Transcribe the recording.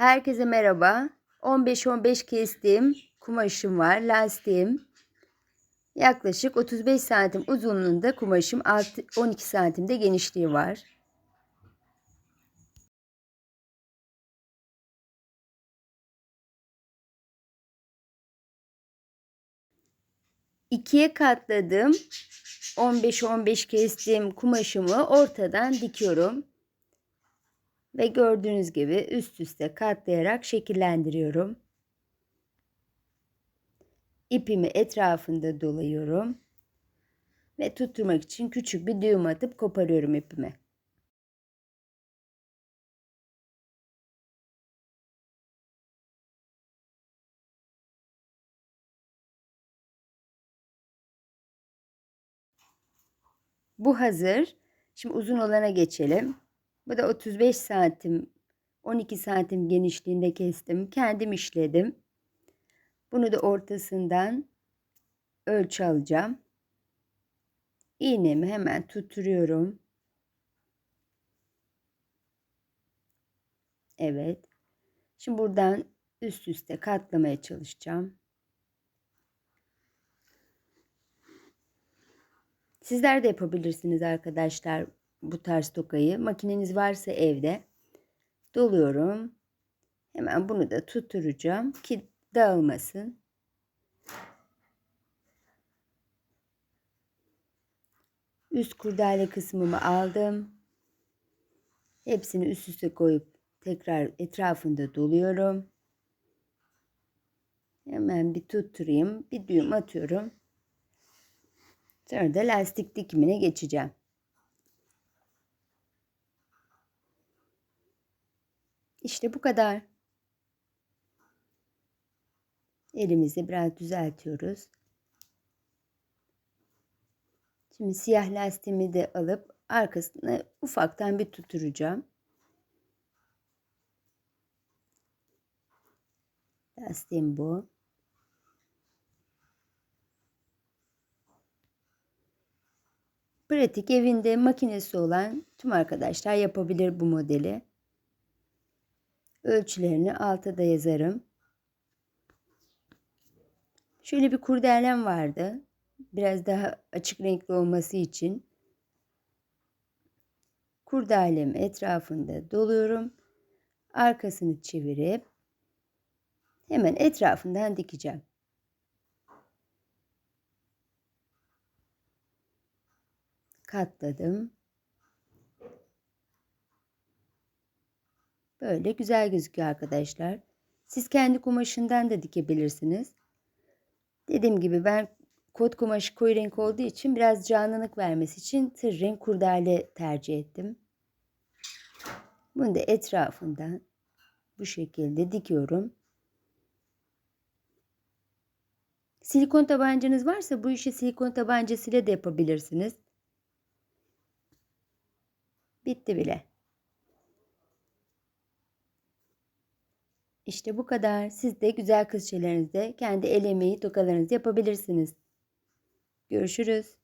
Herkese merhaba. 15-15 kestiğim kumaşım var. Lastiğim. Yaklaşık 35 santim uzunluğunda kumaşım. 6 12 santimde genişliği var. İkiye katladım. 15-15 kestiğim kumaşımı ortadan dikiyorum. Ve gördüğünüz gibi üst üste katlayarak şekillendiriyorum. İpimi etrafında dolayıyorum. Ve tutturmak için küçük bir düğüm atıp koparıyorum ipimi. Bu hazır. Şimdi uzun olana geçelim. Bu da 35 santim 12 santim genişliğinde kestim. Kendim işledim. Bunu da ortasından ölçü alacağım. İğnemi hemen tutturuyorum. Evet. Şimdi buradan üst üste katlamaya çalışacağım. Sizler de yapabilirsiniz arkadaşlar bu tarz tokayı. Makineniz varsa evde doluyorum. Hemen bunu da tutturacağım ki dağılmasın. Üst kurdale kısmımı aldım. Hepsini üst üste koyup tekrar etrafında doluyorum. Hemen bir tutturayım. Bir düğüm atıyorum. Sonra da lastik dikimine geçeceğim. İşte bu kadar. Elimizi biraz düzeltiyoruz. Şimdi siyah lastiğimi de alıp arkasına ufaktan bir tutturacağım. Lastiğim bu. Pratik evinde makinesi olan tüm arkadaşlar yapabilir bu modeli. Ölçülerini alta da yazarım. Şöyle bir kurdelem vardı. Biraz daha açık renkli olması için kurdelemi etrafında doluyorum. Arkasını çevirip hemen etrafından dikeceğim. Katladım. Böyle güzel gözüküyor arkadaşlar. Siz kendi kumaşından da dikebilirsiniz. Dediğim gibi ben kot kumaşı koyu renk olduğu için biraz canlılık vermesi için tır renk kurdale tercih ettim. Bunu da etrafından bu şekilde dikiyorum. Silikon tabancanız varsa bu işi silikon tabancasıyla da yapabilirsiniz. Bitti bile. İşte bu kadar. Siz de güzel kız kendi el emeği tokalarınızı yapabilirsiniz. Görüşürüz.